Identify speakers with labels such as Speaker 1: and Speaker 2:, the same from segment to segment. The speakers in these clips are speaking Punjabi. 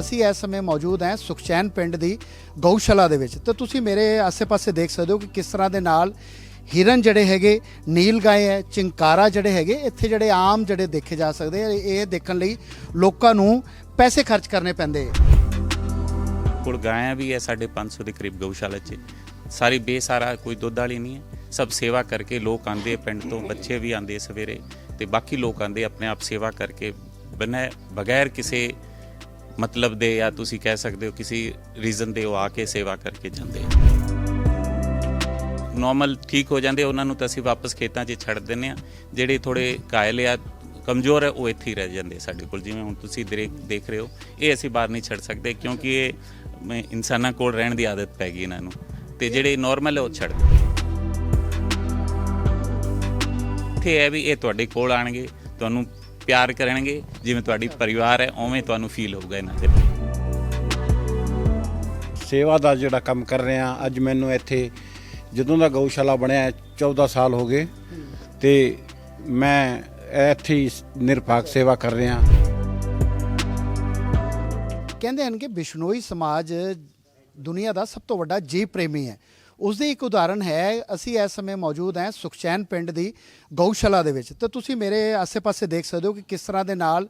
Speaker 1: ਅਸੀਂ ਇਸ ਸਮੇਂ ਮੌਜੂਦ ਹਾਂ ਸੁਖਚੈਨ ਪਿੰਡ ਦੀ ਗਊਸ਼ਾਲਾ ਦੇ ਵਿੱਚ। ਤੇ ਤੁਸੀਂ ਮੇਰੇ ਆਸੇ-ਪਾਸੇ ਦੇਖ ਸਕਦੇ ਹੋ ਕਿ ਕਿਸ ਤਰ੍ਹਾਂ ਦੇ ਨਾਲ ਹਿਰਨ ਜਿਹੜੇ ਹੈਗੇ, ਨੀਲ ਗਾਏ ਹੈ, ਚਿੰਕਾਰਾ ਜਿਹੜੇ ਹੈਗੇ, ਇੱਥੇ ਜਿਹੜੇ ਆਮ ਜਿਹੜੇ ਦੇਖੇ ਜਾ ਸਕਦੇ ਆ, ਇਹ ਦੇਖਣ ਲਈ ਲੋਕਾਂ ਨੂੰ ਪੈਸੇ ਖਰਚ ਕਰਨੇ ਪੈਂਦੇ।
Speaker 2: ਕੋਲ ਗਾਇਆਂ ਵੀ ਹੈ ਸਾਡੇ 500 ਦੇ ਕਰੀਬ ਗਊਸ਼ਾਲਾ 'ਚ। ਸਾਰੀ ਬੇਸਾਰਾ ਕੋਈ ਦੁੱਧ ਵਾਲੀ ਨਹੀਂ ਹੈ। ਸਭ ਸੇਵਾ ਕਰਕੇ ਲੋਕ ਆਂਦੇ ਪਿੰਡ ਤੋਂ, ਬੱਚੇ ਵੀ ਆਂਦੇ ਸਵੇਰੇ ਤੇ ਬਾਕੀ ਲੋਕ ਆਂਦੇ ਆਪਣੇ ਆਪ ਸੇਵਾ ਕਰਕੇ ਬਿਨਾਂ, ਬਗੈਰ ਕਿਸੇ ਮਤਲਬ ਦੇ ਜਾਂ ਤੁਸੀਂ ਕਹਿ ਸਕਦੇ ਹੋ ਕਿਸੇ ਰੀਜ਼ਨ ਦੇ ਉਹ ਆ ਕੇ ਸੇਵਾ ਕਰਕੇ ਜਾਂਦੇ ਆ। ਨਾਰਮਲ ਠੀਕ ਹੋ ਜਾਂਦੇ ਉਹਨਾਂ ਨੂੰ ਤਾਂ ਅਸੀਂ ਵਾਪਸ ਖੇਤਾਂ 'ਚ ਛੱਡ ਦਿੰਨੇ ਆ। ਜਿਹੜੇ ਥੋੜੇ ਕਾਇਲ ਆ, ਕਮਜ਼ੋਰ ਹੈ ਉਹ ਇੱਥੇ ਹੀ ਰਹਿ ਜਾਂਦੇ ਸਾਡੇ ਕੋਲ। ਜਿਵੇਂ ਹੁਣ ਤੁਸੀਂ ਦੇਖ ਦੇਖ ਰਹੇ ਹੋ, ਇਹ ਅਸੀਂ ਬਾਹਰ ਨਹੀਂ ਛੱਡ ਸਕਦੇ ਕਿਉਂਕਿ ਇਹ, ਮੈਂ ਇਨਸਾਨਾਂ ਕੋਲ ਰਹਿਣ ਦੀ ਆਦਤ ਪੈ ਗਈ ਇਹਨਾਂ ਨੂੰ। ਤੇ ਜਿਹੜੇ ਨਾਰਮਲ ਹੈ ਉਹ ਛੱਡ ਦਿਓ ਇੱਥੇ ਹੈ ਵੀ ਇਹ ਤੁਹਾਡੇ ਕੋਲ ਆਣਗੇ, ਤੁਹਾਨੂੰ ਪਿਆਰ ਕਰਨਗੇ ਜਿਵੇਂ ਤੁਹਾਡੀ ਪਰਿਵਾਰ ਹੈ ਉਵੇਂ ਤੁਹਾਨੂੰ ਫੀਲ ਹੋਊਗਾ ਇਹਨਾਂ ਦੇ
Speaker 3: ਸੇਵਾ ਦਾ ਜਿਹੜਾ ਕੰਮ ਕਰ ਰਹੇ ਆ ਅੱਜ ਮੈਨੂੰ ਇੱਥੇ ਜਦੋਂ ਦਾ ਗਊਸ਼ਾਲਾ ਬਣਿਆ ਹੈ, 14 ਸਾਲ ਹੋ ਗਏ ਤੇ ਮੈਂ ਇੱਥੇ ਹੀ ਨਿਰਭਾਗ ਸੇਵਾ ਕਰ ਰਿਹਾ
Speaker 1: ਕਹਿੰਦੇ ਹਨ ਕਿ ਬਿਸ਼ਨੋਈ ਸਮਾਜ ਦੁਨੀਆ ਦਾ ਸਭ ਤੋਂ ਵੱਡਾ ਜੀਵ ਪ੍ਰੇਮੀ ਹੈ। ਉਸ ਦੀ ਇੱਕ ਉਦਾਹਰਨ ਹੈ, ਅਸੀਂ ਇਸ ਸਮੇਂ ਮੌਜੂਦ ਹਾਂ ਸੁਖਚੈਨ ਪਿੰਡ ਦੀ ਗਊਸ਼ਾਲਾ ਦੇ ਵਿੱਚ। ਤੇ ਤੁਸੀਂ ਮੇਰੇ ਆਸੇ-ਪਾਸੇ ਦੇਖ ਸਕਦੇ ਹੋ ਕਿ ਕਿਸ ਤਰ੍ਹਾਂ ਦੇ ਨਾਲ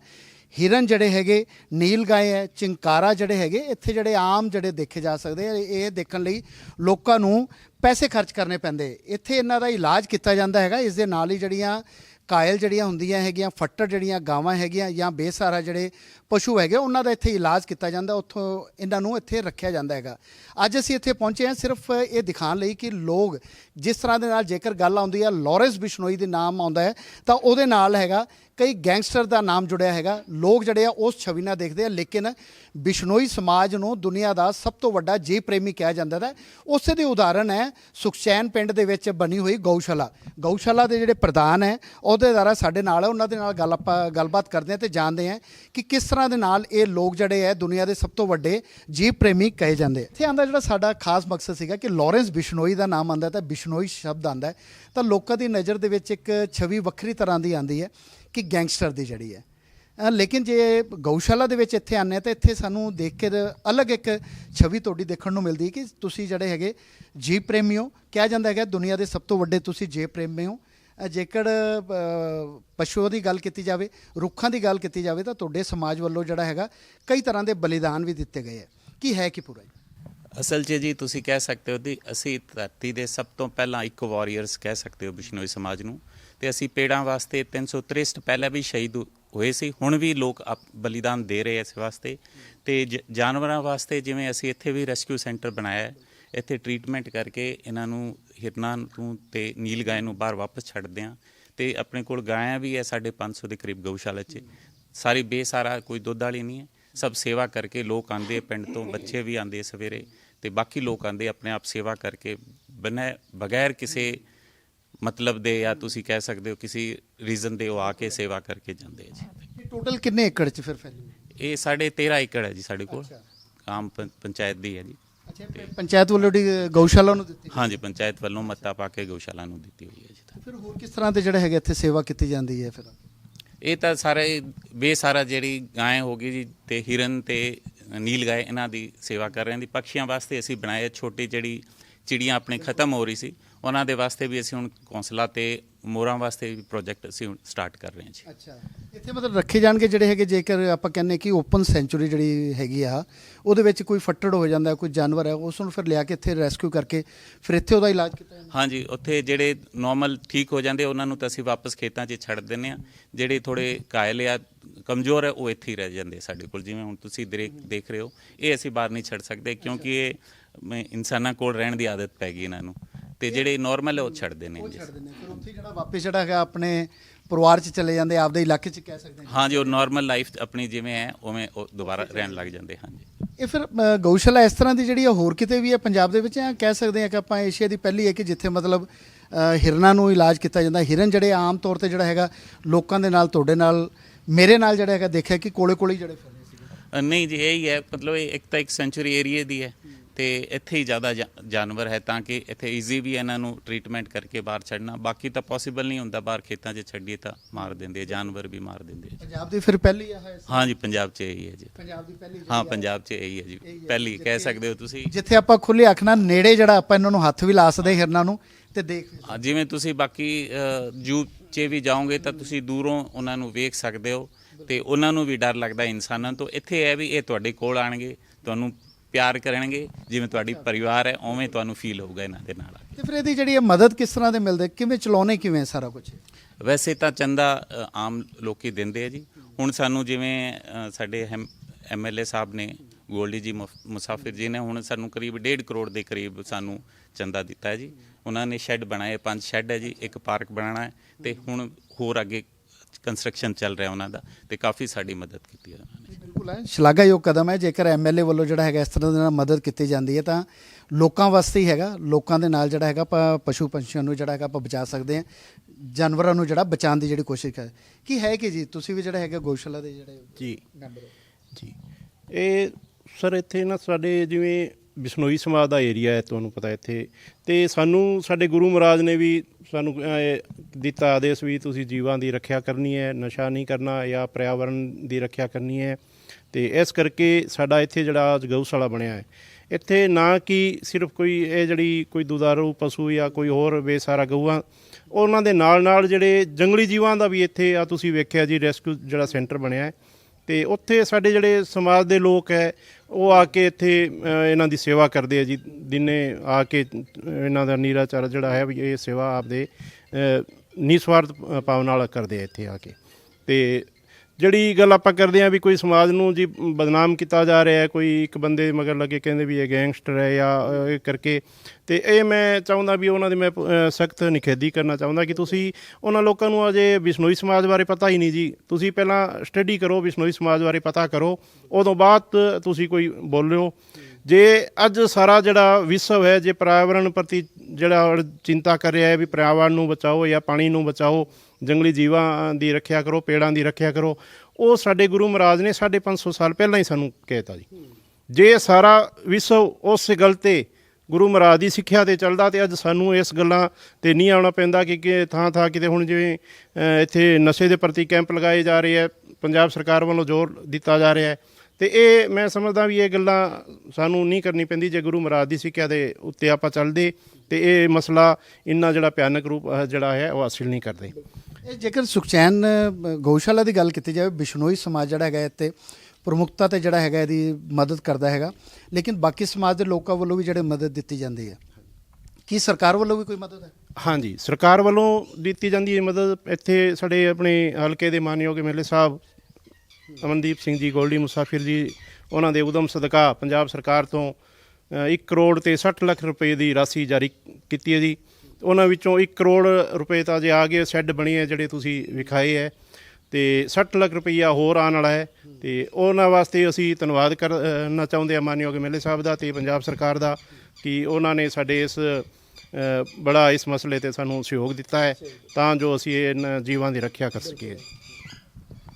Speaker 1: ਹਿਰਨ ਜਿਹੜੇ ਹੈਗੇ, ਨੀਲ ਗਾਏ ਹੈ, ਚਿੰਕਾਰਾ ਜਿਹੜੇ ਹੈਗੇ, ਇੱਥੇ ਜਿਹੜੇ ਆਮ ਜਿਹੜੇ ਦੇਖੇ ਜਾ ਸਕਦੇ ਆ, ਇਹ ਦੇਖਣ ਲਈ ਲੋਕਾਂ ਨੂੰ ਪੈਸੇ ਖਰਚ ਕਰਨੇ ਪੈਂਦੇ। ਇੱਥੇ ਇਹਨਾਂ ਦਾ ਇਲਾਜ ਕੀਤਾ ਜਾਂਦਾ ਹੈਗਾ, ਇਸ ਦੇ ਨਾਲ ਹੀ ਜਿਹੜੀਆਂ ਕਾਇਲ ਜਿਹੜੀਆਂ ਹੁੰਦੀਆਂ ਹੈਗੀਆਂ, ਫੱਟੜ ਜਿਹੜੀਆਂ ਗਾਵਾਂ ਹੈਗੀਆਂ ਜਾਂ ਬੇਸਹਾਰਾ ਜਿਹੜੇ ਪਸ਼ੂ ਹੈਗੇ, ਉਹਨਾਂ ਦਾ ਇੱਥੇ ਇਲਾਜ ਕੀਤਾ ਜਾਂਦਾ, ਉੱਥੋਂ ਇਹਨਾਂ ਨੂੰ ਇੱਥੇ ਰੱਖਿਆ ਜਾਂਦਾ ਹੈਗਾ। ਅੱਜ ਅਸੀਂ ਇੱਥੇ ਪਹੁੰਚੇ ਹਾਂ ਸਿਰਫ ਇਹ ਦਿਖਾਉਣ ਲਈ ਕਿ ਲੋਕ ਜਿਸ ਤਰ੍ਹਾਂ ਦੇ ਨਾਲ ਜੇਕਰ ਗੱਲ ਆਉਂਦੀ ਹੈ, ਲਾਰੈਂਸ ਬਿਸ਼ਨੋਈ ਦੇ ਨਾਮ ਆਉਂਦਾ ਹੈ, ਤਾਂ ਉਹਦੇ ਨਾਲ ਹੈਗਾ ਕਈ ਗੈਂਗਸਟਰ ਦਾ ਨਾਮ ਜੁੜਿਆ ਹੈਗਾ। ਲੋਕ ਜਿਹੜੇ ਆ, ਉਸ ਛਵੀ ਨਾਲ ਦੇਖਦੇ ਆ, ਲੇਕਿਨ ਬਿਸ਼ਨੋਈ ਸਮਾਜ ਨੂੰ ਦੁਨੀਆ ਦਾ ਸਭ ਤੋਂ ਵੱਡਾ ਜੀਵ ਪ੍ਰੇਮੀ ਕਿਹਾ ਜਾਂਦਾ ਹੈ। ਉਸੇ ਦੀ ਉਦਾਹਰਨ ਹੈ, ਸੁਖਚੈਨ ਪਿੰਡ ਦੇ ਵਿੱਚ ਬਣੀ ਹੋਈ ਗਊਸ਼ਾਲਾ। ਗਊਸ਼ਾਲਾ ਦੇ ਜਿਹੜੇ ਪ੍ਰਧਾਨ ਹੈ ਅਹੁਦੇਦਾਰ ਸਾਡੇ ਨਾਲ ਹੈ ਉਹਨਾਂ ਦੇ ਨਾਲ ਗੱਲ ਆਪਾਂ, ਗੱਲਬਾਤ ਕਰਦੇ ਹਾਂ ਤੇ ਜਾਣਦੇ ਹਾਂ ਕਿ ਕਿਸ ਤਰ੍ਹਾਂ ਦੇ ਨਾਲ ਇਹ ਲੋਕ ਜਿਹੜੇ ਹੈ, ਦੁਨੀਆ ਦੇ ਸਭ ਤੋਂ ਵੱਡੇ ਜੀਵ ਪ੍ਰੇਮੀ ਕਹੇ ਜਾਂਦੇ ਇੱਥੇ ਆਂਦਾ ਜਿਹੜਾ ਸਾਡਾ ਖਾਸ ਮਕਸਦ ਸੀਗਾ ਕਿ ਲਾਰੈਂਸ ਬਿਸ਼ਨੋਈ ਦਾ ਨਾਮ ਆਂਦਾ ਤਾਂ ਬਿਸ਼ਨੋਈ ਸ਼ਬਦ ਆਂਦਾ ਤਾਂ ਲੋਕਾਂ ਦੀ ਨਜ਼ਰ ਦੇ ਵਿੱਚ ਇੱਕ ਛਵੀ ਵੱਖਰੀ ਤਰ੍ਹਾਂ ਦੀ ਆਂਦੀ ਹੈ। ਕਿ ਗੈਂਗਸਟਰ ਦੀ ਜਿਹੜੀ ਹੈ। ਲੇਕਿਨ ਜੇ ਗਊਸ਼ਾਲਾ ਦੇ ਵਿੱਚ ਇੱਥੇ ਆਨੇ ਤਾਂ ਇੱਥੇ ਸਾਨੂੰ ਦੇਖ ਕੇ ਅਲੱਗ ਇੱਕ ਛਵੀ ਤੁਹਾਡੀ ਦੇਖਣ ਨੂੰ ਮਿਲਦੀ ਕਿ ਤੁਸੀਂ ਜਿਹੜੇ ਹੈਗੇ ਜੀਵ ਪ੍ਰੇਮੀ ਹੋ। ਕਿਹਾ ਜਾਂਦਾ ਹੈਗਾ, ਦੁਨੀਆ ਦੇ ਸਭ ਤੋਂ ਵੱਡੇ ਤੁਸੀਂ ਜੀਵ ਪ੍ਰੇਮੀ ਹੋ। ਜੇਕਰ ਪਸ਼ੂਆਂ ਦੀ ਗੱਲ ਕੀਤੀ ਜਾਵੇ, ਰੁੱਖਾਂ ਦੀ ਗੱਲ ਕੀਤੀ ਜਾਵੇ ਤਾਂ ਤੁਹਾਡੇ ਸਮਾਜ ਵੱਲੋਂ ਜਿਹੜਾ ਹੈਗਾ ਕਈ ਤਰ੍ਹਾਂ ਦੇ ਬਲੀਦਾਨ ਵੀ ਦਿੱਤੇ ਗਏ ਹੈ। ਕੀ ਹੈ ਕਿ ਪੂਰਾ ਜੀ?
Speaker 2: ਅਸਲ 'ਚ ਜੀ ਤੁਸੀਂ ਕਹਿ ਸਕਦੇ ਹੋ ਕਿ ਅਸੀਂ ਧਰਤੀ ਦੇ ਸਭ ਤੋਂ ਪਹਿਲਾਂ ਇੱਕ ਵਾਰੀਅਰਸ ਕਹਿ ਸਕਦੇ ਹੋ ਬਿਸ਼ਨੋਈ ਸਮਾਜ ਨੂੰ। ਤੇ ਅਸੀਂ ਪੇੜਾਂ ਵਾਸਤੇ 363 ਪਹਿਲਾਂ ਵੀ ਸ਼ਹੀਦ ਹੋਏ ਸੀ, ਹੁਣ ਵੀ ਲੋਕ ਆਪ- ਬਲੀਦਾਨ ਦੇ ਰਹੇ ਇਸ ਵਾਸਤੇ। ਤੇ ਜਾਨਵਰਾਂ ਵਾਸਤੇ ਜਿਵੇਂ ਅਸੀਂ ਇੱਥੇ ਵੀ ਰੈਸਕਿਊ ਸੈਂਟਰ ਬਣਾਇਆ ਹੈ, ਇੱਥੇ ਟ੍ਰੀਟਮੈਂਟ ਕਰਕੇ ਇਹਨਾਂ ਨੂੰ ਹਿਰਨਾਂ ਨੂੰ ਤੇ ਨੀਲ ਗਾਇ ਨੂੰ ਬਾਹਰ ਵਾਪਸ ਛੱਡਦੇ ਹਾਂ। ਤੇ ਆਪਣੇ ਕੋਲ ਗਾਇਆਂ ਵੀ ਹੈ ਸਾਡੇ 500 ਦੇ ਕਰੀਬ ਗਊਸ਼ਾਲਾ 'ਚ। ਸਾਰੀ ਬੇਸਾਰਾ ਕੋਈ ਦੁੱਧ ਵਾਲੀ ਨਹੀਂ ਹੈ, ਸਭ ਸੇਵਾ ਕਰਕੇ ਲੋਕ ਆਂਦੇ ਪਿੰਡ ਤੋਂ, ਬੱਚੇ ਵੀ ਆਂਦੇ ਸਵੇਰੇ। ਤੇ ਬਾਕੀ ਲੋਕ ਆਂਦੇ ਆਪਣੇ ਆਪ ਸੇਵਾ ਕਰਕੇ, ਬਿਨਾਂ, ਬਗੈਰ ਕਿਸੇ ਮਤਲਬ ਦੇ ਜਾਂ ਤੁਸੀਂ ਕਹਿ ਸਕਦੇ ਹੋ ਕਿਸੇ ਰੀਜ਼ਨ ਦੇ ਉਹ ਆ ਕੇ ਸੇਵਾ ਕਰਕੇ ਜਾਂਦੇ ਆ ਜੀ।
Speaker 1: ਟੋਟਲ ਕਿੰਨੇ ਏਕੜ 'ਚ ਫਿਰ ਫੈਲੀ?
Speaker 2: ਇਹ ਸਾਡੇ 13 ਏਕੜ ਹੈ ਜੀ ਸਾਡੇ ਕੋਲ। ਆਮ ਪੰ- ਪੰਚਾਇਤ ਦੀ ਹੈ ਜੀ।
Speaker 1: ਅੱਛਾ ਪੰਚਾਇਤ ਵੱਲੋਂ ਜਿਹੜੀ ਗਊਸ਼ਾਲਾ ਨੂੰ ਦਿੱਤੀ
Speaker 2: ਹਾਂਜੀ ਪੰਚਾਇਤ ਵੱਲੋਂ ਮੱਤਾ ਪਾ ਕੇ ਗਊਸ਼ਾਲਾ ਨੂੰ ਦਿੱਤੀ ਹੋਈ ਹੈ ਜੀ।
Speaker 1: ਫਿਰ ਹੋਰ ਕਿਸ ਤਰ੍ਹਾਂ ਦੇ ਜਿਹੜੇ ਹੈਗੇ ਇੱਥੇ ਸੇਵਾ ਕੀਤੀ ਜਾਂਦੀ ਹੈ ਫਿਰ?
Speaker 2: ਇਹ ਤਾਂ ਸਾਰੇ ਬੇਸਾਰਾ ਜਿਹੜੀ ਗਾਂ ਹੋ ਗਈ ਜੀ ਤੇ ਹਿਰਨ ਤੇ ਨੀਲ ਗਾਏ ਇਹਨਾਂ ਦੀ ਸੇਵਾ ਕਰ ਰਹੇ ਹਾਂ ਦੀ ਪਕਸ਼ੀਆਂ ਵਾਸਤੇ ਅਸੀਂ ਬਣਾਏ ਛੋਟੀ ਜਿਹੜੀ ਚਿੜੀਆਂ ਆਪਣੇ ਖਤਮ ਹੋ ਰਹੀ ਸੀ। ਉਹਨਾਂ ਦੇ ਵਾਸਤੇ ਵੀ ਅਸੀਂ ਹੁਣ ਕੌਂਸਲਾ ਤੇ ਮੋਰਾਂ ਵਾਸਤੇ ਵੀ ਪ੍ਰੋਜੈਕਟ ਅਸੀਂ ਸਟਾਰਟ ਕਰ ਰਹੇ ਹਾਂ ਜੀ।
Speaker 1: ਅੱਛਾ। ਇੱਥੇ ਮਤਲਬ ਰੱਖੇ ਜਾਣਗੇ ਜਿਹੜੇ ਹੈਗੇ ਜੇਕਰ ਆਪਾਂ ਕਹਿੰਨੇ ਕਿ ਓਪਨ ਸੈਂਚੁਰੀ ਜਿਹੜੀ ਹੈਗੀ ਆ ਉਹਦੇ ਵਿੱਚ ਕੋਈ ਫੱਟੜ ਹੋ ਜਾਂਦਾ ਕੋਈ ਜਾਨਵਰ ਹੈ ਉਸ ਨੂੰ ਫਿਰ ਲਿਆ ਕੇ ਇੱਥੇ ਰੈਸਕਿਊ ਕਰਕੇ ਫਿਰ ਇੱਥੇ ਉਹਦਾ ਇਲਾਜ ਕੀਤਾ ਜਾਂਦਾ।
Speaker 2: ਹਾਂਜੀ ਉੱਥੇ ਜਿਹੜੇ ਨਾਰਮਲ ਠੀਕ ਹੋ ਜਾਂਦੇ ਉਹਨਾਂ ਨੂੰ ਤਾਂ ਅਸੀਂ ਵਾਪਸ ਖੇਤਾਂ 'ਚ ਛੱਡ ਦਿੰਨੇ ਆ ਜਿਹੜੇ ਥੋੜੇ ਕਾਇਲ ਆ ਕਮਜ਼ੋਰ ਹੈ ਉਹ ਇੱਥੇ ਹੀ ਰਹਿ ਜਾਂਦੇ ਸਾਡੇ ਕੋਲ ਜਿਵੇਂ ਹੁਣ ਤੁਸੀਂ ਦੇਖ ਰਹੇ ਹੋ। ਇਹ ਅਸੀਂ ਬਾਹਰ ਨਹੀਂ ਛੱਡ ਸਕਦੇ ਕਿਉਂਕਿ ਇਹ ਇਨਸਾਨਾਂ ਕੋਲ ਰਹਿਣ ਦੀ ਆਦਤ ਪੈ ਗਈ ਇਹਨਾਂ ਨੂੰ। ਤੇ ਜਿਹੜੇ ਨਾਰਮਲ ਹੈ ਉਹ ਛੱਡਦੇ ਨੇ ਜੀ।
Speaker 1: ਛੱਡ ਦਿੰਦੇ ਫਿਰ ਉੱਥੇ ਜਿਹੜਾ ਵਾਪਸ ਜਿਹੜਾ ਹੈਗਾ ਆਪਣੇ ਪਰਿਵਾਰ 'ਚ ਚਲੇ ਜਾਂਦੇ ਆਪਦੇ ਇਲਾਕੇ 'ਚ ਕਹਿ ਸਕਦੇ ਹਾਂ
Speaker 2: ਹਾਂਜੀ ਉਹ ਨਾਰਮਲ ਲਾਈਫ ਆਪਣੀ ਜਿਵੇਂ ਹੈ ਉਵੇਂ ਉਹ ਦੁਬਾਰਾ ਰਹਿਣ ਲੱਗ ਜਾਂਦੇ ਹਾਂਜੀ
Speaker 1: ਇਹ ਫਿਰ ਅ, ਗਊਸ਼ਾਲਾ ਇਸ ਤਰ੍ਹਾਂ ਦੀ ਜਿਹੜੀ ਆ ਹੋਰ ਕਿਤੇ ਵੀ ਹੈ ਪੰਜਾਬ ਦੇ ਵਿੱਚ ਜਾਂ ਕਹਿ ਸਕਦੇ ਹਾਂ ਕਿ ਆਪਾਂ ਏਸ਼ੀਆ ਦੀ ਪਹਿਲੀ ਹੈ ਕਿ ਜਿੱਥੇ ਮਤਲਬ ਅ, ਹਿਰਨਾਂ ਨੂੰ ਇਲਾਜ ਕੀਤਾ ਜਾਂਦਾ। ਹਿਰਨ ਜਿਹੜੇ ਆਮ ਤੌਰ ਤੇ ਜਿਹੜਾ ਹੈਗਾ ਲੋਕਾਂ ਦੇ ਨਾਲ ਤੁਹਾਡੇ ਨਾਲ ਮੇਰੇ ਨਾਲ ਜਿਹੜਾ ਹੈਗਾ ਦੇਖਿਆ ਕਿ ਕੋਲੇ ਕੋਲੇ ਹੀ ਜਿਹੜੇ ਫਿਰਦੇ
Speaker 2: ਅ, ਨਹੀਂ ਜੀ ਇਹ ਹੀ ਹੈ ਮਤਲਬ ਇਹ ਇੱਕ ਤਾਂ ਇੱਕ ਸੈਂਚੁਰੀ ਏਰੀਆ ਦੀ ਹੈ। ਤੇ ਇੱਥੇ ਹੀ ਜ਼ਿਆਦਾ ਜਾਨਵਰ ਹੈ ਤਾਂ ਕਿ ਇੱਥੇ ਈਜ਼ੀ ਵੀ ਇਹਨਾਂ ਨੂੰ ਟ੍ਰੀਟਮੈਂਟ ਕਰਕੇ ਬਾਹਰ ਛੱਡਣਾ। ਬਾਕੀ ਤਾਂ ਪੋਸੀਬਲ ਨਹੀਂ ਹੁੰਦਾ ਬਾਹਰ ਖੇਤਾਂ 'ਚ ਛੱਡੀਏ ਤਾਂ ਮਾਰ ਦਿੰਦੇ ਜਾਨਵਰ ਵੀ ਮਾਰ ਦਿੰਦੇ
Speaker 1: ਪੰਜਾਬ ਦੀ ਫਿਰ ਪਹਿਲੀ ਆ ਹੈ
Speaker 2: ਹਾਂਜੀ ਪੰਜਾਬ 'ਚ ਇਹੀ ਹੈ ਜੀ।
Speaker 1: ਪੰਜਾਬ ਦੀ ਪਹਿਲੀ
Speaker 2: ਹਾਂ ਪੰਜਾਬ 'ਚ ਇਹੀ ਹੈ ਜੀ। ਪਹਿਲੀ ਕਹਿ ਸਕਦੇ ਹੋ ਤੁਸੀਂ।
Speaker 1: ਜਿੱਥੇ ਆਪਾਂ ਖੁੱਲੇ ਅੱਖ ਨਾਲ ਨੇੜੇ ਜਿਹੜਾ ਆਪਾਂ ਇਹਨਾਂ ਨੂੰ ਹੱਥ ਵੀ ਲਾ ਸਕਦੇ ਹਿਰਨਾਂ ਨੂੰ ਤੇ ਦੇਖ ਵੀ
Speaker 2: ਹਾਂ, ਜਿਵੇਂ ਤੁਸੀਂ ਬਾਕੀ ਜੂ 'ਚ ਵੀ ਜਾਓਗੇ ਤਾਂ ਤੁਸੀਂ ਦੂਰੋਂ ਉਹਨਾਂ ਨੂੰ ਵੇਖ ਸਕਦੇ ਹੋ ਤੇ ਉਹਨਾਂ ਨੂੰ ਵੀ ਡਰ ਲੱਗਦਾ ਇਨਸਾਨਾਂ ਤੋਂ। ਇੱਥੇ ਇਹ ਵੀ ਇਹ ਤੁਹਾਡੇ ਕੋਲ ਆਣਗੇ ਤੁਹਾਨੂੰ ਪਿਆਰ ਕਰਨਗੇ ਜਿਵੇਂ ਤੁਹਾਡੀ ਪਰਿਵਾਰ ਹੈ ਉਵੇਂ ਤੁਹਾਨੂੰ ਫੀਲ ਹੋਊਗਾ ਇਹਨਾਂ ਦੇ ਨਾਲ
Speaker 1: ਤੇ ਫਿਰ ਇਹਦੀ ਜਿਹੜੀ ਇਹ ਮਦਦ ਕਿਸ ਤਰ੍ਹਾਂ ਦੇ ਮਿਲਦੇ? ਕਿਵੇਂ ਚਲਾਉਣੇ ਕਿਵੇਂ ਸਾਰਾ ਕੁਝ
Speaker 2: ਵੈਸੇ ਤਾਂ ਚੰਦਾ ਆਮ ਲੋਕੀ ਦਿੰਦੇ ਆ ਜੀ। ਹੁਣ ਸਾਨੂੰ ਜਿਵੇਂ ਸਾਡੇ ਐਮਐਲਏ ਸਾਹਿਬ ਨੇ ਗੋਲਡੀ ਜੀ ਮੁਸਾਫਿਰ ਜੀ ਨੇ ਹੁਣ ਸਾਨੂੰ ਕਰੀਬ 1.5 ਕਰੋੜ ਦੇ ਕਰੀਬ ਸਾਨੂੰ ਚੰਦਾ ਦਿੱਤਾ ਹੈ ਜੀ। ਉਹਨਾਂ ਨੇ ਸ਼ੈੱਡ ਬਣਾਏ ਪੰਜ ਸ਼ੈੱਡ ਹੈ ਜੀ ਇੱਕ ਪਾਰਕ ਬਣਾਉਣਾ ਹੈ ਤੇ ਹੁਣ ਹੋਰ ਅੱਗੇ ਕੰਸਟਰਕਸ਼ਨ ਚੱਲ ਰਿਹਾ ਉਹਨਾਂ ਦਾ ਤੇ ਕਾਫੀ ਸਾਡੀ ਮਦਦ ਕੀਤੀ ਹੈ ਉਹਨਾਂ ਨੇ।
Speaker 1: ਬਿਲਕੁਲ ਹੈ ਸ਼ਲਾਘਾਯੋਗ ਕਦਮ ਹੈ। ਜੇਕਰ ਐਮਐਲਏ ਵੱਲੋਂ ਜਿਹੜਾ ਹੈਗਾ ਇਸ ਤਰ੍ਹਾਂ ਦੇ ਨਾਲ ਮਦਦ ਕੀਤੀ ਜਾਂਦੀ ਹੈ ਤਾਂ ਲੋਕਾਂ ਵਾਸਤੇ ਹੀ ਹੈਗਾ। ਲੋਕਾਂ ਦੇ ਨਾਲ ਜਿਹੜਾ ਹੈਗਾ ਆਪਾਂ ਪਸ਼ੂ ਪੰਛੀਆਂ ਨੂੰ ਜਿਹੜਾ ਹੈਗਾ ਆਪਾਂ ਬਚਾ ਸਕਦੇ ਹਾਂ। ਜਾਨਵਰਾਂ ਨੂੰ ਜਿਹੜਾ ਬਚਾਉਣ ਦੀ ਜਿਹੜੀ ਕੋਸ਼ਿਸ਼ ਕਰ ਕੀ ਹੈ ਕਿ ਜੀ? ਤੁਸੀਂ ਵੀ ਜਿਹੜਾ ਹੈਗਾ ਗੋਸ਼ਾਲਾ ਦੇ ਜਿਹੜੇ
Speaker 4: ਜੀ।
Speaker 1: ਮੈਂਬਰ ਹੋ।
Speaker 4: ਜੀ। ਇਹ ਸਰ ਇੱਥੇ ਨਾ ਸਾਡੇ ਜਿਵੇਂ ਬਿਸ਼ਨੋਈ ਸਮਾਜ ਦਾ ਏਰੀਆ ਹੈ, ਤੁਹਾਨੂੰ ਪਤਾ ਇੱਥੇ। ਤੇ ਸਾਨੂੰ, ਸਾਡੇ ਗੁਰੂ ਮਹਾਰਾਜ ਨੇ ਵੀ ਸਾਨੂੰ ਦਿੱਤਾ ਆਦੇਸ਼ ਵੀ ਤੁਸੀਂ ਜੀਵਾਂ ਦੀ ਰੱਖਿਆ ਕਰਨੀ ਹੈ, ਨਸ਼ਾ ਨਹੀਂ ਕਰਨਾ ਜਾਂ ਪਰਿਆਵਰਣ ਦੀ ਰੱਖਿਆ ਕਰਨੀ ਹੈ। ਤੇ ਇਸ ਕਰਕੇ ਸਾਡਾ ਇੱਥੇ ਜਿਹੜਾ ਅੱਜ ਗਊਸ਼ਾਲਾ ਬਣਿਆ ਹੈ। ਇੱਥੇ ਨਾ ਕਿ ਸਿਰਫ ਕੋਈ ਇਹ ਜਿਹੜੀ ਕੋਈ ਦੁਦਾਰੂ ਪਸ਼ੂ ਜਾਂ ਕੋਈ ਹੋਰ ਬੇਸਾਰਾ ਗਊਆਂ, ਉਹਨਾਂ ਦੇ ਨਾਲ ਨਾਲ ਜਿਹੜੇ ਜੰਗਲੀ ਜੀਵਾਂ ਦਾ ਵੀ ਇੱਥੇ ਆ ਤੁਸੀਂ ਵੇਖਿਆ ਜੀ, ਰੈਸਕਿਊ ਜਿਹੜਾ ਸੈਂਟਰ ਬਣਿਆ ਹੈ। ਤੇ ਉੱਥੇ ਸਾਡੇ ਜਿਹੜੇ ਸਮਾਜ ਦੇ ਲੋਕ ਹੈ ਉਹ ਆ ਕੇ ਇੱਥੇ ਇਹਨਾਂ ਦੀ ਸੇਵਾ ਕਰਦੇ ਆ ਜੀ। ਦਿਨੇ ਆ ਕੇ ਇਹਨਾਂ ਦਾ ਨੀਰਾਚਾਰ ਜਿਹੜਾ ਹੈ ਵੀ ਇਹ ਸੇਵਾ ਆਪਦੇ ਨਿਸਵਾਰਥ ਭਾਵ ਨਾਲ ਕਰਦੇ ਆ ਇੱਥੇ ਆ ਕੇ। ਤੇ ਜਿਹੜੀ ਗੱਲ ਆਪਾਂ ਕਰਦੇ ਆ ਵੀ ਕੋਈ ਸਮਾਜ ਨੂੰ ਜੀ ਬਦਨਾਮ ਕੀਤਾ ਜਾ ਰਿਹਾ ਹੈ, ਕੋਈ ਇੱਕ ਬੰਦੇ ਮਗਰ ਲੱਗੇ ਕਹਿੰਦੇ ਵੀ ਇਹ ਗੈਂਗਸਟਰ ਹੈ ਜਾਂ ਇਹ ਕਰਕੇ, ਤੇ ਇਹ ਮੈਂ ਚਾਹੁੰਦਾ ਵੀ ਉਹਨਾਂ ਦੀ ਮੈਂ ਸਖਤ ਨਿਖੇਧੀ ਕਰਨਾ ਚਾਹੁੰਦਾ ਕਿ ਤੁਸੀਂ ਉਹਨਾਂ ਲੋਕਾਂ ਨੂੰ ਅਜੇ ਬਿਸ਼ਨੋਈ ਸਮਾਜ ਬਾਰੇ ਪਤਾ ਹੀ ਨਹੀਂ ਜੀ। ਤੁਸੀਂ ਪਹਿਲਾਂ ਸਟੱਡੀ ਕਰੋ ਬਿਸ਼ਨੋਈ ਸਮਾਜ ਬਾਰੇ ਪਤਾ ਕਰੋ, ਉਦੋਂ ਬਾਅਦ ਤੁਸੀਂ ਕੋਈ ਬੋਲਿਓ। ਜੇ ਅੱਜ ਸਾਰਾ ਜਿਹੜਾ ਵਿਸ਼ਵ ਹੈ, ਜੇ ਪਰਿਆਵਰਣ ਪ੍ਰਤੀ ਜਿਹੜਾ ਚਿੰਤਾ ਕਰ ਰਿਹਾ ਹੈ ਵੀ ਪਰਿਆਵਰਣ ਨੂੰ ਬਚਾਓ ਜਾਂ ਪਾਣੀ ਨੂੰ ਬਚਾਓ, ਜੰਗਲੀ ਜੀਵਾਂ ਦੀ ਰੱਖਿਆ ਕਰੋ, ਪੇੜਾਂ ਦੀ ਰੱਖਿਆ ਕਰੋ, ਉਹ ਸਾਡੇ ਗੁਰੂ ਮਹਾਰਾਜ ਨੇ 550 ਸਾਲ ਪਹਿਲਾਂ ਹੀ ਸਾਨੂੰ ਕਹਿਤਾ ਜੀ। ਜੇ ਸਾਰਾ ਵਿਸ਼ਵ ਉਸ ਗੱਲ ਤੇ ਗੁਰੂ ਮਹਾਰਾਜ ਦੀ ਸਿੱਖਿਆ ਤੇ ਚੱਲਦਾ ਤੇ ਅੱਜ ਸਾਨੂੰ ਇਸ ਗੱਲਾਂ ਤੇ ਨਹੀਂ ਆਉਣਾ ਪੈਂਦਾ ਕਿ ਕਿ ਥਾਂ ਥਾਂ ਕਿਤੇ ਹੁਣ ਜਿਵੇਂ ਇੱਥੇ ਨਸ਼ੇ ਦੇ ਪ੍ਰਤੀ ਕੈਂਪ ਲਗਾਏ ਜਾ ਰਹੇ ਹੈ, ਪੰਜਾਬ ਸਰਕਾਰ ਵੱਲੋਂ ਜ਼ੋਰ ਦਿੱਤਾ ਜਾ ਰਿਹਾ ਹੈ ਤੇ ਇਹ ਮੈਂ ਸਮਝਦਾ ਵੀ ਇਹ ਗੱਲਾਂ ਸਾਨੂੰ ਨਹੀਂ ਕਰਨੀ ਪੈਂਦੀ। ਜੇ ਗੁਰੂ ਮਹਾਰਾਜ ਦੀ ਸਿੱਖਿਆ ਦੇ ਉੱਤੇ ਆਪਾਂ ਚੱਲਦੇ ਤੇ ਇਹ ਮਸਲਾ ਇੰਨਾ ਜਿਹੜਾ ਭਿਆਨਕ ਰੂਪ ਜਿਹੜਾ ਹੈ ਉਹ ਹਾਸਿਲ ਨਹੀਂ ਕਰਦੇ।
Speaker 1: ਇਹ ਜੇਕਰ ਸੁਖਚੈਨ ਗਊਸ਼ਾਲਾ ਦੀ ਗੱਲ ਕੀਤੀ ਜਾਵੇ ਬਿਸ਼ਨੋਈ ਸਮਾਜ ਜਿਹੜਾ ਹੈਗਾ ਇੱਥੇ ਪ੍ਰਮੁਖਤਾ ਤੇ ਜਿਹੜਾ ਹੈਗਾ ਇਹਦੀ ਮਦਦ ਕਰਦਾ ਹੈਗਾ ਲੇਕਿਨ ਬਾਕੀ ਸਮਾਜ ਦੇ ਲੋਕਾਂ ਵੱਲੋਂ ਵੀ ਜਿਹੜੇ ਮਦਦ ਦਿੱਤੀ ਜਾਂਦੀ ਹੈ। ਕੀ ਸਰਕਾਰ ਵੱਲੋਂ ਵੀ ਕੋਈ ਮਦਦ ਹੈ?
Speaker 4: ਹਾਂਜੀ ਸਰਕਾਰ ਵੱਲੋਂ ਦਿੱਤੀ ਜਾਂਦੀ ਹੈ ਮਦਦ। ਇੱਥੇ ਸਾਡੇ ਆਪਣੇ ਹਲਕੇ ਦੇ ਮਾਨਯੋਗ ਐਮਐਲਏ ਸਾਹਿਬ ਅਮਨਦੀਪ ਸਿੰਘ ਜੀ, ਗੋਲਡੀ ਮੁਸਾਫਿਰ ਜੀ, ਉਹਨਾਂ ਦੇ ਉਦਮ ਸਦਕਾ ਪੰਜਾਬ ਸਰਕਾਰ ਤੋਂ 1 ਕਰੋੜ ਤੇ 60 ਲੱਖ ਰੁਪਏ ਦੀ ਰਾਸ਼ੀ ਜਾਰੀ ਕੀਤੀ ਹੈ ਜੀ। ਉਹਨਾਂ ਵਿੱਚੋਂ 1 ਕਰੋੜ ਰੁਪਏ ਤਾਂ ਜੇ ਆ ਗਏ, ਸ਼ੈੱਡ ਬਣੀ ਹੈ ਜਿਹੜੇ ਤੁਸੀਂ ਵਿਖਾਏ ਹੈ। ਤੇ 60 ਲੱਖ ਰੁਪਈਆ ਹੋਰ ਆਉਣ ਵਾਲਾ ਹੈ। ਤੇ ਉਹਨਾਂ ਵਾਸਤੇ ਅਸੀਂ ਧੰਨਵਾਦ ਕਰਨਾ ਚਾਹੁੰਦੇ ਹਾਂ ਮਾਨਯੋਗ ਐਮਐਲਏ ਸਾਹਿਬ ਦਾ ਤੇ ਪੰਜਾਬ ਸਰਕਾਰ ਦਾ ਕਿ ਉਹਨਾਂ ਨੇ ਸਾਡੇ ਇਸ ਬੜਾ ਇਸ ਮਸਲੇ ਤੇ ਸਾਨੂੰ ਸਹਿਯੋਗ ਦਿੱਤਾ ਹੈ, ਤਾਂ ਜੋ ਅਸੀਂ ਇਹਨਾਂ ਜੀਵਾਂ ਦੀ ਰੱਖਿਆ ਕਰ ਸਕੀਏ।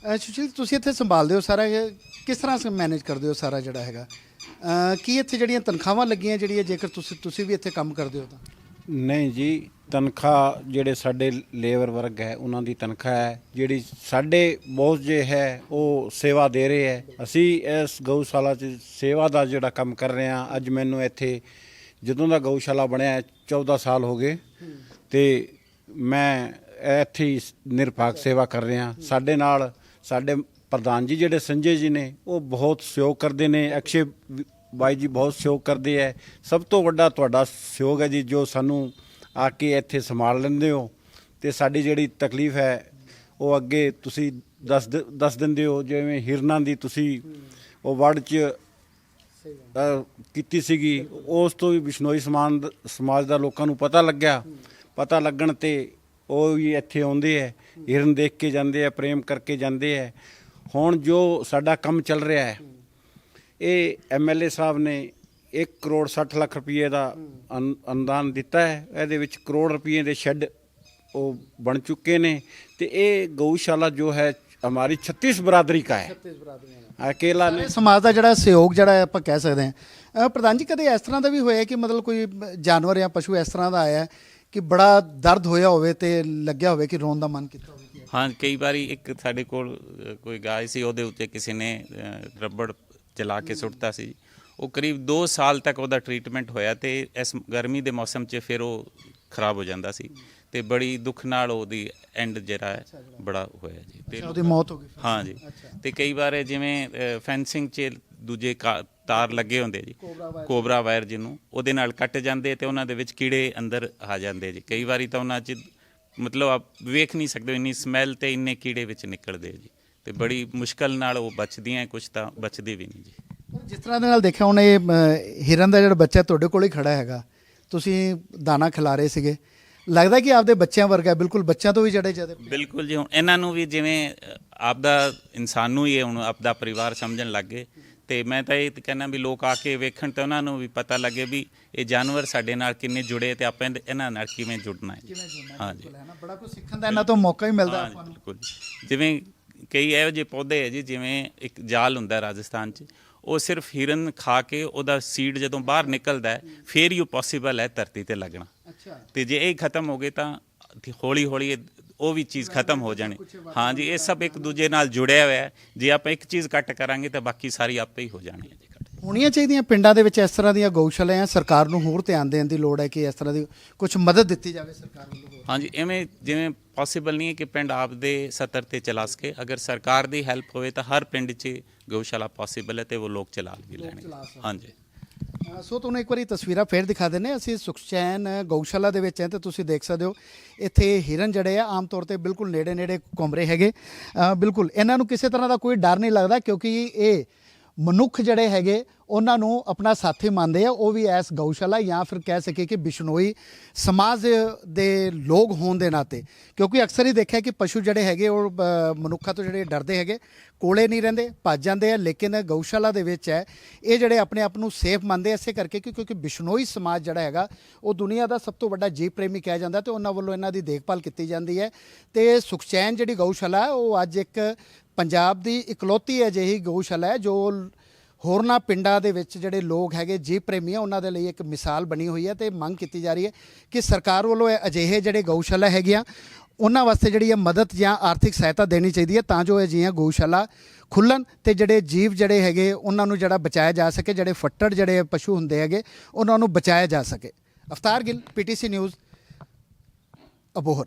Speaker 1: ਅ, ਸੁਸ਼ੀਲ ਤੁਸੀਂ ਇੱਥੇ ਸੰਭਾਲਦੇ ਹੋ ਸਾਰਾ ਇਹ ਕਿਸ ਤਰ੍ਹਾਂ ਮੈਨੇਜ ਕਰਦੇ ਹੋ ਸਾਰਾ ਜਿਹੜਾ ਹੈਗਾ? ਅ, ਕੀ ਇੱਥੇ ਜਿਹੜੀਆਂ ਤਨਖਾਹਾਂ ਲੱਗੀਆਂ ਜਿਹੜੀਆਂ ਜੇਕਰ ਤੁਸੀਂ ਤੁਸੀਂ ਵੀ ਇੱਥੇ ਕੰਮ ਕਰਦੇ ਹੋ ਤਾਂ?
Speaker 3: ਨਹੀਂ ਜੀ ਤਨਖਾਹ ਜਿਹੜੇ ਸਾਡੇ ਲੇਬਰ ਵਰਗ ਹੈ ਉਹਨਾਂ ਦੀ ਤਨਖਾਹ ਹੈ। ਜਿਹੜੀ ਸਾਡੇ ਬੌਸ ਜੇ ਹੈ ਉਹ ਸੇਵਾ ਦੇ ਰਹੇ ਹੈ। ਅਸੀਂ ਇਸ ਗਊਸ਼ਾਲਾ 'ਚ ਸੇਵਾ ਦਾ ਜਿਹੜਾ ਕੰਮ ਕਰ ਰਹੇ ਹਾਂ ਅੱਜ ਮੈਨੂੰ ਇੱਥੇ ਜਦੋਂ ਦਾ ਗਊਸ਼ਾਲਾ ਬਣਿਆ ਹੈ, 14 ਸਾਲ ਹੋ ਗਏ। ਤੇ ਮੈਂ ਇੱਥੇ ਹੀ ਨਿਰਪਾਕ ਸੇਵਾ ਕਰ ਰਿਹਾ। ਸਾਡੇ ਨਾਲ ਸਾਡੇ ਪ੍ਰਧਾਨ ਜੀ ਜਿਹੜੇ ਸੰਜੇ ਜੀ ਨੇ ਉਹ ਬਹੁਤ ਸਹਿਯੋਗ ਕਰਦੇ ਨੇ ਅਕਸ਼ੇ ਬਾਈ ਜੀ ਬਹੁਤ ਸਹਿਯੋਗ ਕਰਦੇ ਹੈ ਸਭ ਤੋਂ ਵੱਡਾ ਤੁਹਾਡਾ ਸਹਿਯੋਗ ਹੈ ਜੀ ਜੋ ਸਾਨੂੰ ਆ ਕੇ ਇੱਥੇ ਸੰਭਾਲ ਲੈਂਦੇ ਹੋ। ਤੇ ਸਾਡੀ ਜਿਹੜੀ ਤਕਲੀਫ ਹੈ ਉਹ ਅੱਗੇ ਤੁਸੀਂ ਦੱਸ ਦ- ਦੱਸ ਦਿੰਦੇ ਹੋ ਜਿਵੇਂ ਹਿਰਨਾਂ ਦੀ ਤੁਸੀਂ ਉਹ ਵਰਡ 'ਚ ਅ, ਕੀਤੀ ਸੀਗੀ ਉਸ ਤੋਂ ਵੀ ਬਿਸ਼ਨੋਈ ਸਮਾਨ ਦ- ਸਮਾਜ ਦਾ ਲੋਕਾਂ ਨੂੰ ਪਤਾ ਲੱਗਿਆ। ਪਤਾ ਲੱਗਣ ਤੇ ਉਹ ਵੀ ਇੱਥੇ ਆਉਂਦੇ ਐ ਹਿਰਨ ਦੇਖ ਕੇ ਜਾਂਦੇ ਐ ਪ੍ਰੇਮ ਕਰਕੇ ਜਾਂਦੇ ਐ ਹੁਣ ਜੋ ਸਾਡਾ ਕੰਮ ਚੱਲ ਰਿਹਾ ਹੈ ਇਹ ਐਮਐਲਏ ਸਾਹਿਬ ਨੇ 1 ਕਰੋੜ 60 ਲੱਖ ਰੁਪਏ ਦਾ ਅਨ- ਅਨੁਦਾਨ ਦਿੱਤਾ ਹੈ ਇਹਦੇ ਵਿੱਚ ਕਰੋੜ ਰੁਪਏ ਦੇ ਸ਼ੈੱਡ ਉਹ ਬਣ ਚੁੱਕੇ ਨੇ ਤੇ ਇਹ ਗਊਸ਼ਾਲਾ ਜੋ ਹੈ ਹਮਾਰੀ 36 ਬਰਾਦਰੀ का है अकेला नहीं
Speaker 1: ਸਮਾਜ ਦਾ ਜਿਹੜਾ ਸਹਿਯੋਗ ਜਿਹੜਾ ਹੈ ਆਪਾਂ ਕਹਿ ਸਕਦੇ ਹਾਂ ਅ, ਪ੍ਰਧਾਨ ਜੀ ਕਦੇ ਇਸ ਤਰ੍ਹਾਂ ਦਾ ਵੀ ਹੋਇਆ ਕਿ ਮਤਲਬ ਕੋਈ ਜਾਨਵਰ ਜਾਂ ਪਸ਼ੂ ਇਸ ਤਰ੍ਹਾਂ ਦਾ ਆਇਆ ਹੈ ਕਿ ਬੜਾ ਦਰਦ ਹੋਇਆ ਹੋਵੇ ਤੇ ਲੱਗਿਆ ਹੋਵੇ ਕਿ ਰੋਣ ਦਾ ਮਨ ਕੀਤਾ ਹੋਵੇ?
Speaker 2: ਹਾਂ ਕਈ ਵਾਰੀ ਇੱਕ ਸਾਡੇ ਕੋਲ ਕੋਈ ਗਾय ਸੀ ਉਹਦੇ ਉੱਤੇ ਕਿਸੇ ਨੇ ਰਬੜ ਚਲਾ ਕੇ ਸੁੱਟਤਾ ਸੀ। ਉਹ ਕਰੀਬ 2 ਸਾਲ ਤੱਕ ਉਹਦਾ ਟ੍ਰੀਟਮੈਂਟ ਹੋਇਆ ਤੇ ਇਸ ਗਰਮੀ ਦੇ ਮੌਸਮ 'ਚ ਫਿਰ ਉਹ ਖਰਾਬ ਹੋ ਜਾਂਦਾ ਸੀ ਤੇ ਬੜੀ ਦੁੱਖ ਨਾਲ ਉਹਦੀ ਐਂਡ ਜਿਹੜਾ ਹੈ ਬੜਾ ਹੋਇਆ ਜੀ। ਤੇ
Speaker 1: ਉਹਦੀ ਮੌਤ ਹੋ ਗਈ।
Speaker 2: ਹਾਂ ਜੀ। ਤੇ ਕਈ ਵਾਰ ਜਿਵੇਂ ਫੈਂਸਿੰਗ 'ਚ ਦੂਜੇ ਕਾ- ਤਾਰ ਲੱਗੇ ਹੁੰਦੇ ਜੀ। Cobra wire. ਜਿਹਨੂੰ ਉਹਦੇ ਨਾਲ ਕੱਟ ਜਾਂਦੇ ਤੇ ਉਹਨਾਂ ਦੇ ਵਿੱਚ ਕੀੜੇ ਅੰਦਰ ਆ ਜਾਂਦੇ ਜੀ। ਕਈ ਵਾਰੀ ਤਾਂ ਉਹਨਾਂ 'ਚ ਮਤਲਬ ਆਪ ਵੇਖ ਨਹੀਂ ਸਕਦੇ ਇੰਨੀ ਸਮੈਲ ਤੇ ਇੰਨੇ ਕੀੜੇ ਵਿੱਚ ਨਿਕਲਦੇ ਜੀ। ਤੇ ਬੜੀ ਮੁਸ਼ਕਲ ਨਾਲ ਉਹ ਬਚਦੀਆਂ ਕੁਝ ਤਾਂ ਬਚਦੇ ਵੀ ਨਹੀਂ ਜੀ।
Speaker 1: ਜਿਸ ਤਰ੍ਹਾਂ ਦੇ ਨਾਲ ਦੇਖਿਆ ਅ, ਹਿਰਨ ਦਾ ਜਿਹੜਾ ਬੱਚਾ ਤੁਹਾਡੇ ਕੋਲ ਹੀ ਖੜਾ ਹੈਗਾ। ਤੁਸੀਂ ਦਾਣਾ ਖਿਲਾ ਰਹੇ ਸੀਗੇ। ਲੱਗਦਾ ਕਿ ਆਪਦੇ ਬੱਚਿਆਂ ਵਰਗਾ ਬਿਲਕੁਲ ਬੱਚਿਆਂ ਤੋਂ ਵੀ ਜੜੇ ਜਦੇ।
Speaker 2: ਬਿਲਕੁਲ ਜੀ ਹੁਣ ਇਹਨਾਂ ਨੂੰ ਵੀ ਜਿਵੇਂ ਆਪਦਾ ਇਨਸਾਨ ਨੂੰ ਹੀ ਹੁਣ ਆਪਦਾ ਪਰਿਵਾਰ ਸਮਝਣ ਲੱਗ ਗਏ। ਤੇ ਮੈਂ ਤਾਂ ਇਹ ਕਹਿੰਦਾ ਵੀ ਲੋਕ ਆ ਕੇ ਵੇਖਣ ਤੇ ਉਹਨਾਂ ਨੂੰ ਵੀ ਪਤਾ ਲੱਗੇ ਵੀ ਇਹ ਜਾਨਵਰ ਸਾਡੇ ਨਾਲ ਕਿੰਨੇ ਜੁੜੇ ਤੇ ਆਪਾਂ ਇਹਨਾਂ ਨਾਲ ਕਿਵੇਂ ਜੁੜਨਾ ਹੈ। ਜੀ। ਹਾਂ? ਜੀ
Speaker 1: ਹੈ ਨਾ। ਬੜਾ ਕੁਝ ਸਿੱਖਣ ਦਾ ਇਹਨਾਂ ਤੋਂ ਮੌਕਾ ਹੀ ਮਿਲਦਾ
Speaker 2: ਹਾਂ
Speaker 1: ਆਪਾਂ ਨੂੰ।
Speaker 2: ਬਿਲਕੁਲ ਜਿਵੇਂ ਕਈ ਇਹੋ ਜਿਹੇ ਪੌਦੇ ਹੈ ਜੀ ਜਿਵੇਂ ਇੱਕ ਜਾਲ ਹੁੰਦਾ ਹੈ ਰਾਜਸਥਾਨ 'ਚ ਉਹ ਸਿਰਫ ਹਿਰਨ ਖਾ ਕੇ ਉਹਦਾ ਸੀਡ ਜਦੋਂ ਬਾਹਰ ਨਿਕਲਦਾ ਫੇਰ ਹੀ ਉਹ ਪੋਸੀਬਲ ਹੈ ਧਰਤੀ ਤੇ ਲੱਗਣਾ।
Speaker 1: ਅੱਛਾ।
Speaker 2: ਤੇ ਜੇ ਇਹ ਖਤਮ ਹੋ ਗਏ ਤਾਂ ਹੌਲੀ ਹੌਲੀ ਉਹ ਵੀ ਚੀਜ਼ ਖਤਮ ਹੋ ਜਾਣੀ। ਹਾਂ ਜੀ ਇਹ ਸਭ ਇੱਕ ਦੂਜੇ ਨਾਲ ਜੁੜਿਆ ਹੋਇਆ ਹੈ। ਜੇ ਆਪਾਂ ਇੱਕ ਚੀਜ਼ ਕੱਟ ਕਰਾਂਗੇ ਤਾਂ ਬਾਕੀ ਸਾਰੀ ਆਪੇ ਹੀ ਹੋ ਜਾਣੀ ਹੈ ਜੀ ਕੱਟ।
Speaker 1: ਹੋਣੀਆਂ ਚਾਹੀਦੀਆਂ ਪਿੰਡਾਂ ਦੇ ਵਿੱਚ ਇਸ ਤਰ੍ਹਾਂ ਦੀਆਂ ਗਊਸ਼ਾਲਾਵਾਂ ਸਰਕਾਰ ਨੂੰ ਹੋਰ ਧਿਆਨ ਦੇਣ ਦੀ ਲੋੜ ਹੈ ਕਿ ਇਸ ਤਰ੍ਹਾਂ ਦੀ ਕੁਝ ਮਦਦ ਦਿੱਤੀ ਜਾਵੇ ਸਰਕਾਰ ਵੱਲੋਂ
Speaker 2: ਹਾਂਜੀ ਐਵੇਂ ਜਿਵੇਂ ਪੋਸੀਬਲ ਨਹੀਂ ਹੈ ਕਿ ਪਿੰਡ ਆਪ ਦੇ ਸਤਰ ਤੇ ਚਲਾ ਸਕੇ। ਅਗਰ ਸਰਕਾਰ ਦੀ ਹੈਲਪ ਹੋਵੇ ਤਾਂ ਹਰ ਪਿੰਡ 'ਚ ਗਊਸ਼ਾਲਾ ਪੋਸੀਬਲ ਹੈ ਤੇ ਉਹ ਲੋਕ ਚਲਾ ਵੀ ਲੈਣਗੇ। ਹਾਂਜੀ।
Speaker 1: ਸੋ ਤੁਹਾਨੂੰ ਇੱਕ ਵਾਰੀ ਤਸਵੀਰਾਂ ਫੇਰ ਦਿਖਾ ਦਿੰਨੇ ਅਸੀਂ ਸੁਖਚੈਨ ਗਊਸ਼ਾਲਾ ਦੇ ਵਿੱਚ ਹੈ ਤੇ ਤੁਸੀਂ ਦੇਖ ਸਕਦੇ ਹੋ, ਇੱਥੇ ਹਿਰਨ ਜਿਹੜੇ ਆ, ਆਮ ਤੌਰ ਤੇ ਬਿਲਕੁਲ ਨੇੜੇ ਨੇੜੇ ਘੁੰਮ ਹੈਗੇ। ਬਿਲਕੁਲ, ਇਹਨਾਂ ਨੂੰ ਕਿਸੇ ਤਰ੍ਹਾਂ ਦਾ ਕੋਈ ਡਰ ਨਹੀਂ ਲੱਗਦਾ ਕਿਉਂਕਿ ਇਹ ਮਨੁੱਖ ਜਿਹੜੇ ਹੈਗੇ ਉਹਨਾਂ ਨੂੰ ਆਪਣਾ ਸਾਥੀ ਮੰਨਦੇ ਆ ਉਹ ਵੀ ਐਸ ਗਊਸ਼ਾਲਾ ਜਾਂ ਫਿਰ ਕਹਿ ਸਕੇ ਕਿ ਬਿਸ਼ਨੋਈ ਸਮਾਜ ਦੇ ਲੋਕ ਹੋਣ ਦੇ ਨਾਤੇ। ਕਿਉਂਕਿ ਅਕਸਰ ਹੀ ਦੇਖਿਆ ਕਿ ਪਸ਼ੂ ਜਿਹੜੇ ਹੈਗੇ ਉਹ ਮਨੁੱਖਾਂ ਤੋਂ ਜਿਹੜੇ ਡਰਦੇ ਹੈਗੇ ਕੋਲੇ ਨਹੀਂ ਰਹਿੰਦੇ ਭੱਜ ਜਾਂਦੇ ਆ ਲੇਕਿਨ ਗਊਸ਼ਾਲਾ ਦੇ ਵਿੱਚ ਹੈ ਇਹ ਜਿਹੜੇ ਆਪਣੇ ਆਪ ਨੂੰ ਸੇਫ ਮੰਨਦੇ ਆ, ਇਸੇ ਕਰਕੇ ਕਿ ਕਿਉਂਕਿ ਬਿਸ਼ਨੋਈ ਸਮਾਜ ਜਿਹੜਾ ਹੈਗਾ ਉਹ ਦੁਨੀਆ ਦਾ ਸਭ ਤੋਂ ਵੱਡਾ ਜੀਵ ਪ੍ਰੇਮੀ ਕਿਹਾ ਜਾਂਦਾ ਤੇ ਉਹਨਾਂ ਵੱਲੋਂ ਇਹਨਾਂ ਦੀ ਦੇਖਭਾਲ ਕੀਤੀ ਜਾਂਦੀ ਹੈ। ਤੇ ਸੁਖਚੈਨ ਜਿਹੜੀ ਗਊਸ਼ਾਲਾ ਉਹ ਅੱਜ ਇੱਕ ਪੰਜਾਬ ਦੀ ਇਕਲੌਤੀ ਅਜਿਹੀ ਗਊਸ਼ਾਲਾ ਹੈ ਜੋ ਹੋਰਨਾਂ ਪਿੰਡਾਂ ਦੇ ਵਿੱਚ ਜਿਹੜੇ ਲੋਕ ਹੈਗੇ, ਜੀਵ ਪ੍ਰੇਮੀ ਆ, ਉਹਨਾਂ ਦੇ ਲਈ ਇੱਕ ਮਿਸਾਲ ਬਣੀ ਹੋਈ ਹੈ ਤੇ ਮੰਗ ਕੀਤੀ ਜਾ ਰਹੀ ਹੈ ਕਿ ਸਰਕਾਰ ਵੱਲੋਂ ਇਹ ਅਜਿਹੇ ਜਿਹੜੇ ਗਊਸ਼ਾਲਾ ਹੈਗੀਆਂ ਉਹਨਾਂ ਵਾਸਤੇ ਜਿਹੜੀ ਹੈ ਮਦਦ ਜਾਂ ਆਰਥਿਕ ਸਹਾਇਤਾ ਦੇਣੀ ਚਾਹੀਦੀ ਹੈ ਤਾਂ ਜੋ ਇਹ ਜਿਹੀਆਂ ਗਊਸ਼ਾਲਾ ਖੁੱਲਣ ਤੇ ਜਿਹੜੇ ਜੀਵ ਜਿਹੜੇ ਹੈਗੇ, ਉਹਨਾਂ ਨੂੰ ਜਿਹੜਾ ਬਚਾਇਆ ਜਾ ਸਕੇ, ਜਿਹੜੇ ਫੱਟੜ ਜਿਹੜੇ ਪਸ਼ੂ ਹੁੰਦੇ ਹੈਗੇ, ਉਹਨਾਂ ਨੂੰ ਬਚਾਇਆ ਜਾ ਸਕੇ। Aftar Gill, PTC news, Abohar.